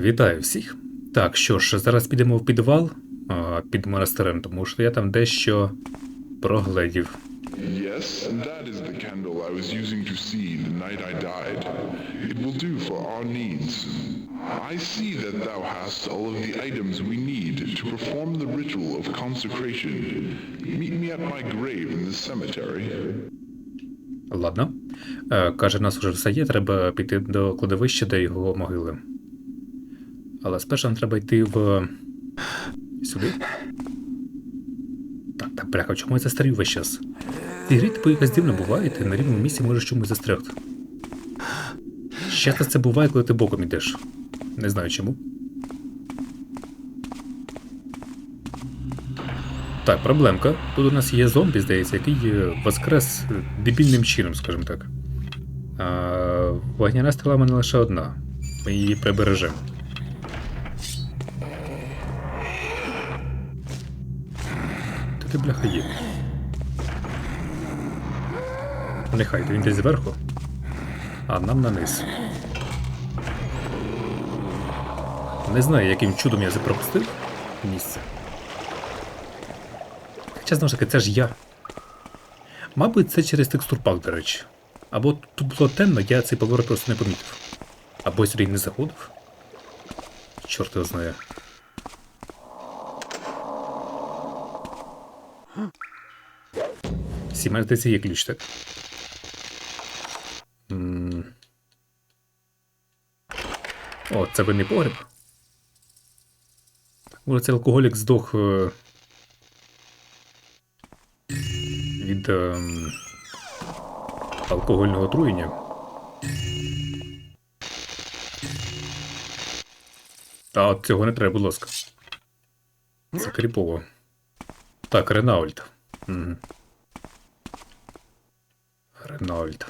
Вітаю всіх. Так, що ж, зараз підемо в підвал а, під монастирем, тому що я там дещо прогледів. Yes, that is the candle I was using to see the night I died. It will do for our needs. I see that thou hast all of the items we need to perform the ritual of consecration. Meet me at my grave in the cemetery. Ладно. Е, каже, нас уже все є, треба піти до кладовища, де його могили. Але спершу нам треба йти в. сюди. Так, так, бляха, чому я застрів весь час? В цій грі типу якась дивна буває, ти на рівному місці можеш чомусь застрягти. Часто це буває, коли ти боком йдеш. Не знаю чому. Так, проблемка. Тут у нас є зомбі, здається, який воскрес дебільним чином, скажімо так. А, вогняна стріла мене лише одна. Ми її прибережемо. Ти бляха є. Нехай, він десь зверху. А нам на низ. Не знаю, яким чудом я запропустив місце. Хоча знову ж таки, це ж я. Мабуть, це через текстурпак, до речі. Або тут було темно, я цей поворот просто не помітив. Або сюди не заходив. Чорт його знає. Сімей, здається, є ключ, так? О, це винний погріб. Може, цей алкоголік здох. е, від ем, алкогольного отруєння. Та от цього не треба, будь ласка. Це кріпово. Так, Ренаульт. Угу. Ренаульт.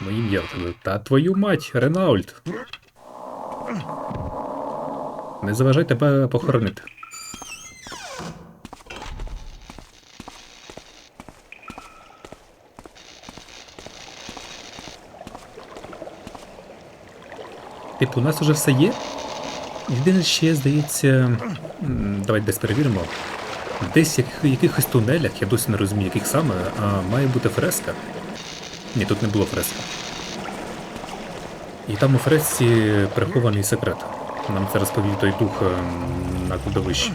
Моє ім'я в тебе. Та твою мать, Ренаульт. Не заважай тебе похоронити. Типу, у нас уже все є. Єдине ще, здається. Давайте десь перевіримо. Десь в якихось тунелях, я досі не розумію, яких саме, а має бути фреска. Ні, тут не було фрески. І там у фресці прихований секрет. Нам це розповів той дух ем, на кладовищі.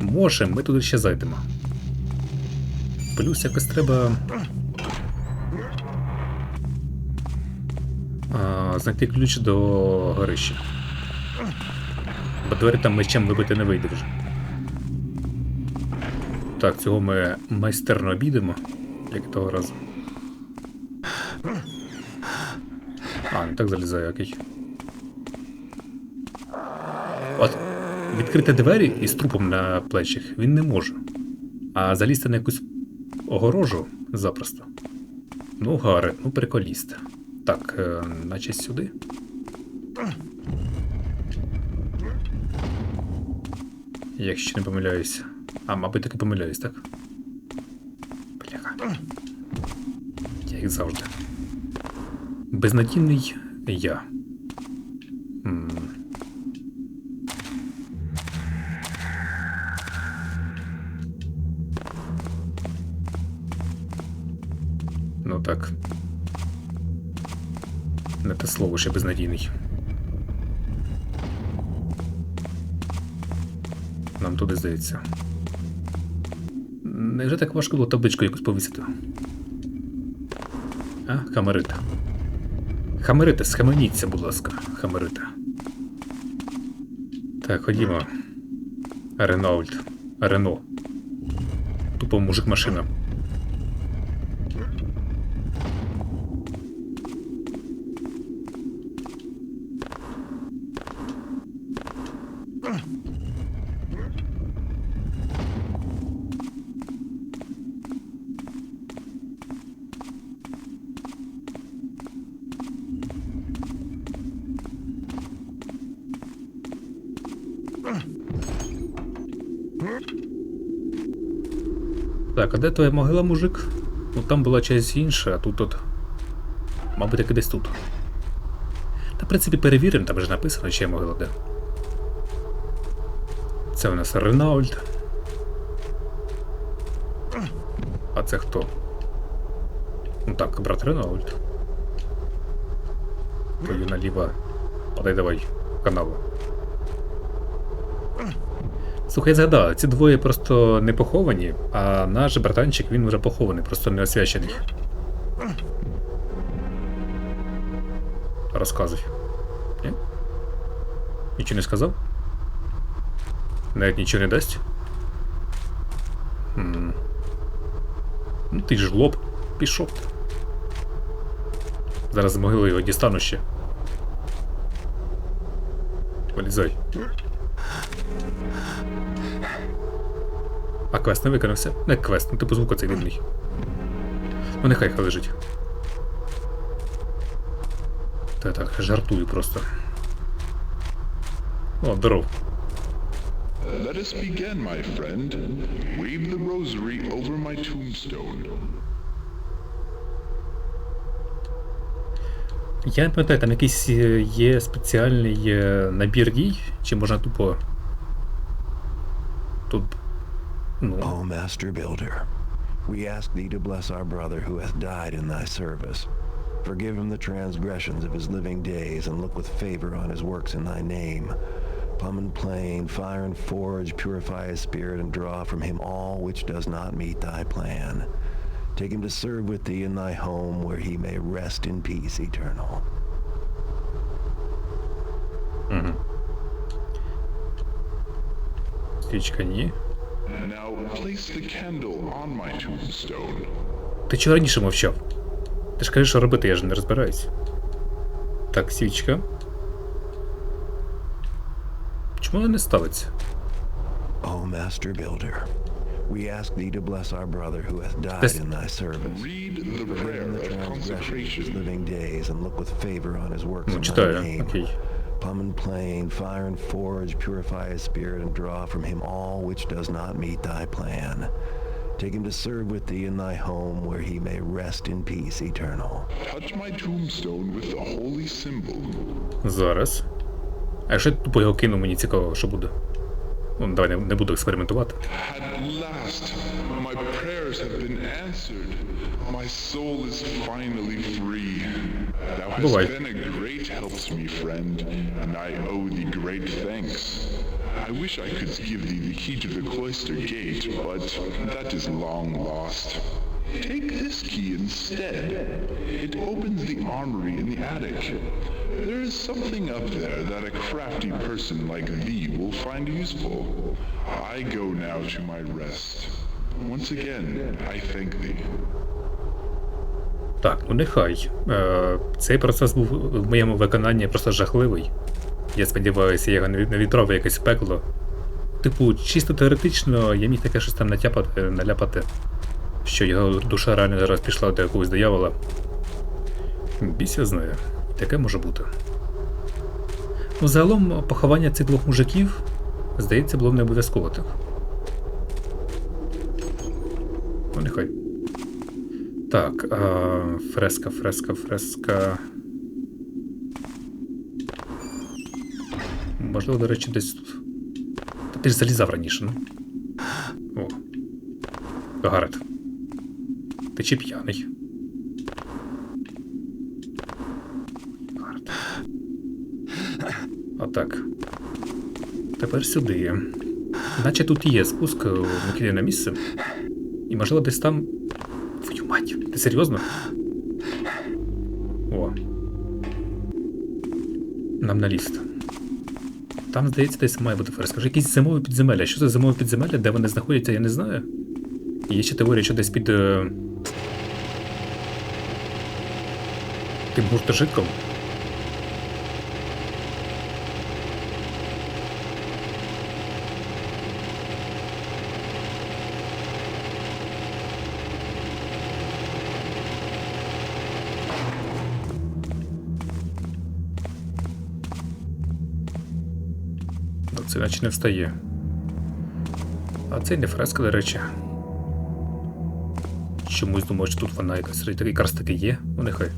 Може, ми туди ще зайдемо. Плюс якось треба. Знайти ключ до горища. Бо двері там мечем вибити не вийде вже. Так, цього ми майстерно обійдемо, як того разу. А, не так залізає, окей. От, відкрити двері із трупом на плечах він не може. А залізти на якусь огорожу запросто. Ну, гаре, ну приколісте. Так, наче сюди. Якщо не помиляюсь. А, мабуть, таки помиляюсь, так? Бляха. Я як завжди. Безнадійний я. Ну так. Не те слово ще безнадійний. Нам туди здається. Невже так важко було табличку якусь повісити? А, Хамерита. Хамерита, схаменіться, будь ласка, Хамерита. Так, ходімо. Ренаульт. Рено. Тупо мужик машина. Так, а де твоя могила, мужик? Ну там була часть інша, а тут от. Мабуть, таки десь тут. Та, в принципі, перевіримо, там вже написано, чи я могила де. Це у нас Ренальд. А це хто? Ну так, брат Ренальд. Твою наліво. Подай давай каналу. Слухай, я згадав, ці двоє просто не поховані, а наш братанчик він вже похований, просто не освячений. Розказуй. Ні? Нічого не сказав? Навіть нічого не дасть? М. Ну ти ж лоб. Пішов. Зараз з могили його дістану ще. Вилізай. А квест не виконався? Не квест, ну типу звук оцей відний. Ну нехай хай лежить. Та так, жартую просто. О, здоров. Let us begin, my friend. Wave the rosary over my tombstone. Я не пам'ятаю, там якийсь е, є спеціальний е, набір дій, чи можна тупо. Тут. Ну. O Master Builder, we ask thee to bless our brother who hath died in thy service. Forgive him the transgressions of his living days, and look with favor on his works in thy name. Plumb and plain, fire and forge, purify his spirit, and draw from him all which does not meet thy plan. Take him to serve with thee in thy home, where he may rest in peace eternal. Свічка ні. Now Ти чого раніше мовчав? Ти ж кажеш, що робити, я ж не розбираюсь. Так, свічка. Чому вона не ставиться? O Master Builder, we ask thee to bless our brother who hath died in thy service. Read the prayer of consecration. living days, and look with favor on his works Ну, читаю, name. окей. Plumb and plain, fire and forge, purify his spirit, and draw from him all which does not meet thy plan. Take him to serve with thee in thy home, where he may rest in peace eternal. Touch my tombstone with the holy symbol. Зараз. А якщо я тупо його кину, мені цікаво, що буде. Ну, давай не, не буду експериментувати. At last, my prayers have been answered. My soul is finally free. And I owe thee great thanks. I wish I could give thee the key to the cloister gate, but that is long lost. Take this key instead. It opens the armory in the attic. There is something up there that a crafty person like thee will find useful. I go now to my rest. Once again, I thank thee. Так, ну нехай. Е, цей процес був в моєму виконанні просто жахливий. Я сподіваюся, я його не від- відправив якесь пекло. Типу, чисто теоретично я міг таке щось там натяпати, наляпати, що його душа реально зараз пішла до якогось диявола. Біся знає. Таке може бути. Ну, загалом, поховання цих двох мужиків, здається, було не обов'язково так. Ну, нехай. Так, а, фреска, фреска, фреска. Можливо, до речі, десь тут. Та ти ж залізав раніше, ну. О. Гарет. Ти чи п'яний? Гарет. А так. Тепер сюди. Наче тут є спуск у накидане місце. І можливо десь там ти серйозно? О. Нам на ліфт. Там, здається, десь має бути фреска. Скажи, якісь зимові підземелля. Що це зимові підземелля, де вони знаходяться, я не знаю. Є ще теорія, що десь під. Е... Тим гуртожитком. Це наче не встає. А це не фреска, до речі. чомусь думаю, що тут вона якась якраз таки є. Ну нехай.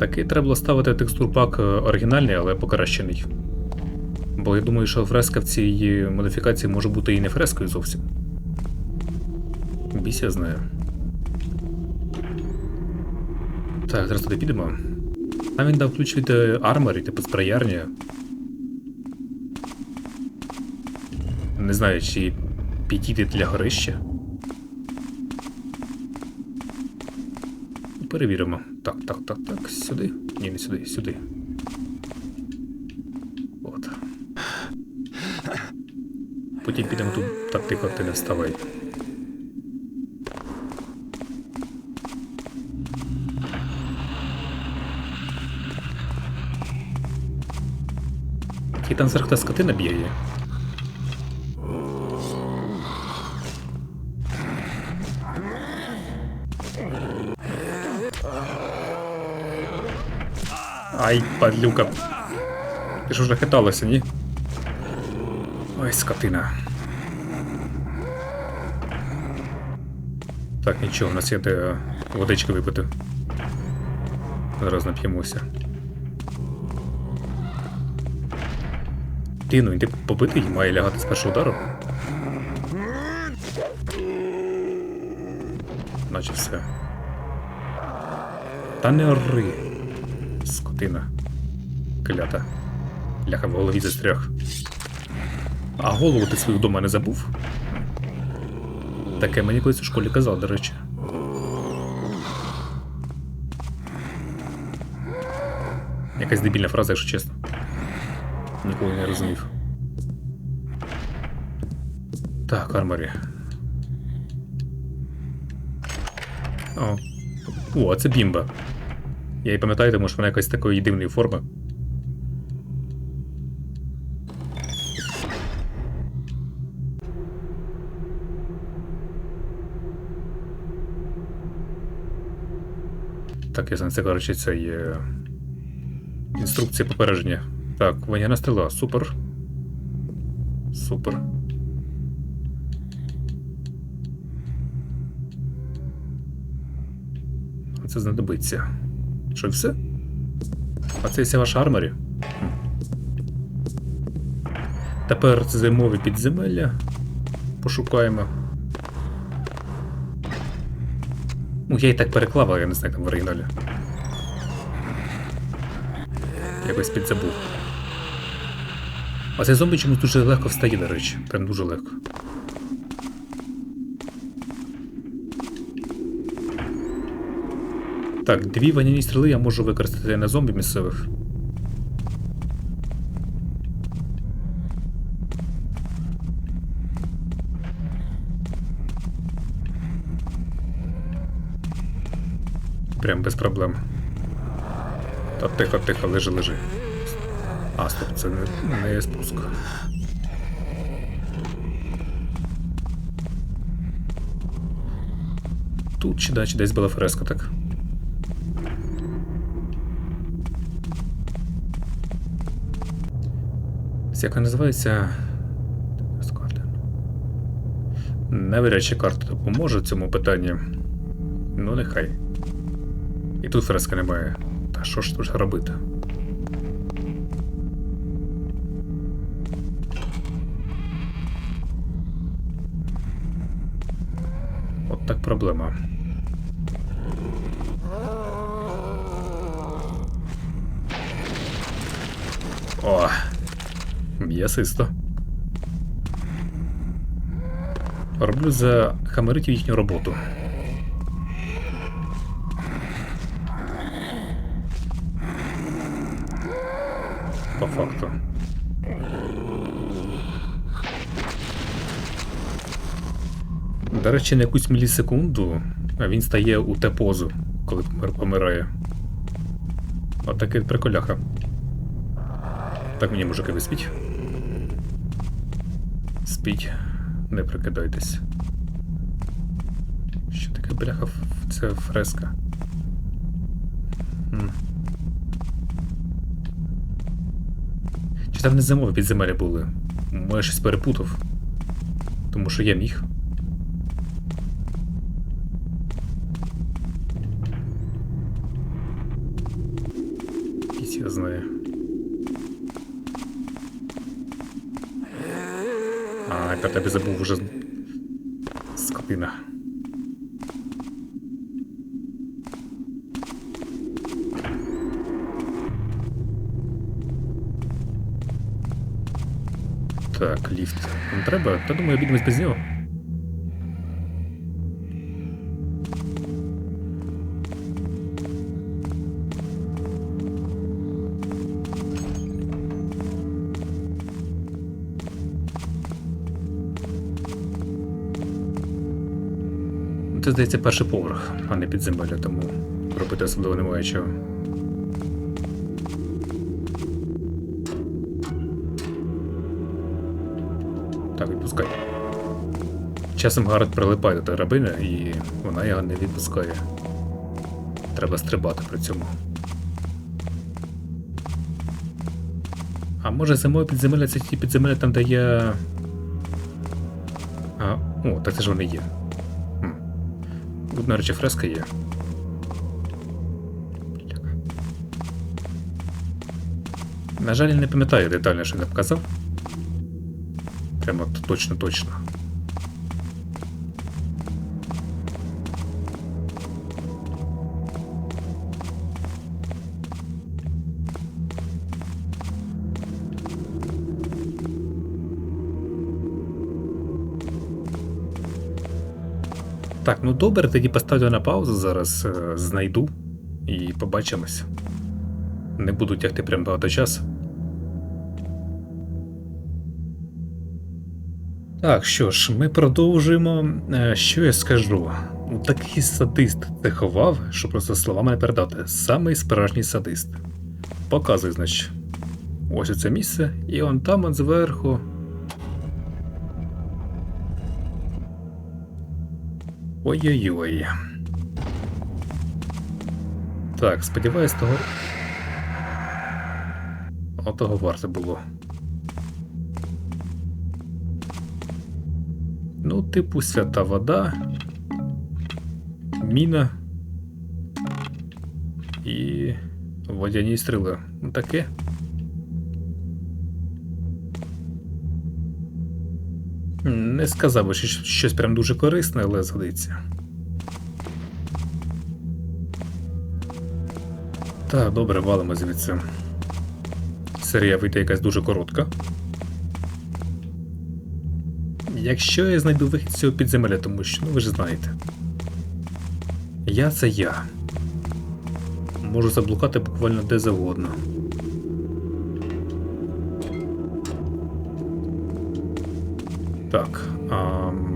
Таки треба було ставити текстурпак е, оригінальний, але покращений. Бо я думаю, що фреска в цій модифікації може бути і не фрескою зовсім. Бісь я знаю. Так, зараз туди підемо. Там він дав ключ від е, арморі, типу спраярні. Не знаю, чи підійти для горища. Перевіримо. Так, так, так, так. Сюди. Ні, не сюди, сюди. От. Потім підемо тут. Так, тихо, ти не вставай. Який там зверху скотина бігає. Ай, падлюка. Ти ж уже хиталася, ні? Ой, скотина. Так, нічого, у нас є де водички випити. Зараз нап'ємося. Ти, ну, ти побитий має лягати з першого удару. Наче все. Та не ори. Скотина. Клята. Ляха в голові застряг. А голову ти свою вдома не забув? Таке мені колись у школі казав, до речі. Якась дебільна фраза, якщо чесно. Ніколи не розумів. Так, арморі. О. О, це бімба. Я її пам'ятаю, тому що вона якась такої дивної форми. Так, я знаю, це, коротше, це є. Інструкція попередження. Так, вогняна стріла. Супер. Супер. Це знадобиться. Що все? А це все ваш арморі? Тепер зимові підземелля. Пошукаємо. Ну, я і так переклав, але я не знаю там в оригіналі. Якось підзабув. А цей зомбі чомусь дуже легко встає, до речі. Прям дуже легко. Так, дві ваняні стріли я можу використати на зомбі місцевих. Прям без проблем. Та тихо, тихо, лежи, лежи. А, стоп, це не, не є спуск. Тут чи да, чи десь була фреска, так? Ось Як називається? Навряд чи карта допоможе в цьому питанні. Ну, нехай. І тут фреска немає. Та що ж тут робити? От так проблема. О, м'ясисто. Роблю за хамеритів їхню роботу. По факту. До речі, на якусь мілісекунду він стає у те позу, коли помирає. Отакий приколяха. Так мені мужики виспіть. Спіть, не прикидайтесь. Що таке бляха це фреска? М. Чи там не зимові підземелі були? Може, щось перепутав. Тому що я міг. Про тебе забув уже. Скотина. Так, ліфт. Не треба? Та думаю, обійдемось без нього. Здається, перший поверх, а не підземелля, тому робити особливо немає чого. Так, відпускай. Часом Гаррет прилипає до драбини, і вона його не відпускає. Треба стрибати при цьому. А може зимове підземелля це ті підземелля там, де є. А, о, так це ж вони є. На речі, фреска є. На жаль, не пам'ятаю детально, що не показав. Прямо т- Так, ну добре, тоді поставлю на паузу, зараз е, знайду і побачимось. Не буду тягти прям багато часу. Так, що ж, ми продовжуємо. Е, Що я скажу? Ну, Такий садист це ховав, що просто словами не передати. Самий справжній садист. Показуй, значить. Ось це місце, і он там он зверху. Ой-ой-ой. Так, сподіваюсь, того. Отого варто було. Ну, типу, свята вода, міна і водяні стріли. Таке. Не сказав би, що щось прям дуже корисне, але згодиться. Так, добре, валимо звідси. Серія вийде якась дуже коротка. Якщо я знайду вихід з цього підземелля, тому що, ну ви ж знаєте. Я це я. Можу заблукати буквально де завгодно. Так. Ам...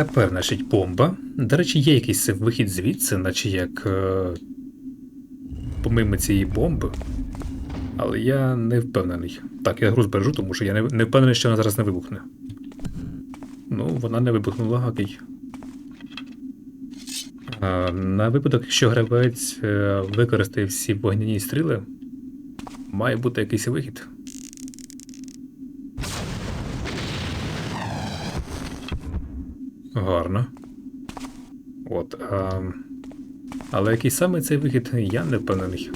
Тепер, значить, бомба. До речі, є якийсь вихід звідси, наче як. Е... Помимо цієї бомби. Але я не впевнений. Так, я гру збережу, тому що я не, не впевнений, що вона зараз не вибухне. Ну, вона не вибухнула окей. А, на випадок, якщо гравець е, використає всі вогняні стріли, має бути якийсь вихід. Гарно. От. А... Але який саме цей вихід, я не впевнений.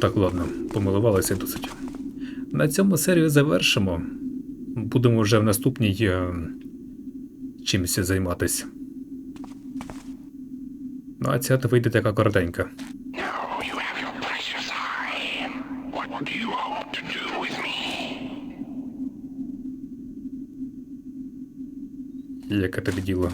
Так, ладно, помилувалися досить. На цьому серію завершимо. Будемо вже в наступній е... чимось займатися. Ну, а ця вийде така коротенька. Do with me? Яке тобі діло?